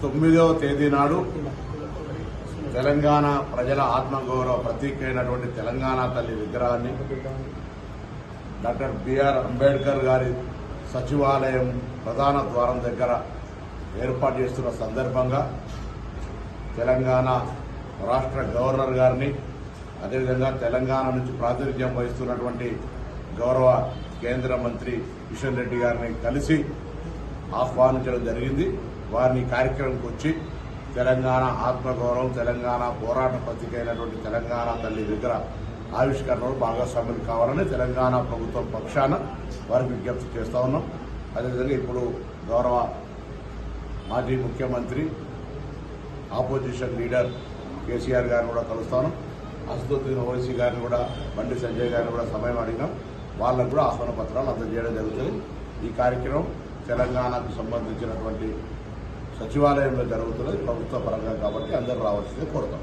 తొమ్మిదవ తేదీ నాడు తెలంగాణ ప్రజల ఆత్మగౌరవ ప్రతీక అయినటువంటి తెలంగాణ తల్లి విగ్రహాన్ని డాక్టర్ బిఆర్ అంబేద్కర్ గారి సచివాలయం ప్రధాన ద్వారం దగ్గర ఏర్పాటు చేస్తున్న సందర్భంగా తెలంగాణ రాష్ట్ర గవర్నర్ గారిని అదేవిధంగా తెలంగాణ నుంచి ప్రాతినిధ్యం వహిస్తున్నటువంటి గౌరవ కేంద్ర మంత్రి కిషన్ రెడ్డి గారిని కలిసి ఆహ్వానించడం జరిగింది. వారిని కార్యక్రమంకి వచ్చి తెలంగాణ ఆత్మగౌరవం తెలంగాణ పోరాట పత్రిక అయినటువంటి తెలంగాణ తల్లి దగ్గర ఆవిష్కరణలో భాగస్వాములు కావాలని తెలంగాణ ప్రభుత్వం పక్షాన వారికి విజ్ఞప్తి చేస్తా ఉన్నాం. అదేవిధంగా ఇప్పుడు గౌరవ మాజీ ముఖ్యమంత్రి ఆపోజిషన్ లీడర్ కేసీఆర్ గారిని కూడా కలుస్తాను అసదుద్దీన్ ఓవైసీ గారిని కూడా బండి సంజయ్ గారిని కూడా సమయం అడిగినాం వాళ్ళకు కూడా ఆహ్వాన పత్రాలు అందజేయడం జరుగుతుంది. ఈ కార్యక్రమం తెలంగాణకు సంబంధించినటువంటి సచివాలయంలో జరుగుతున్నది ప్రభుత్వ పరంగా కాబట్టి అందరూ రావాల్సిందే కోరుతాం.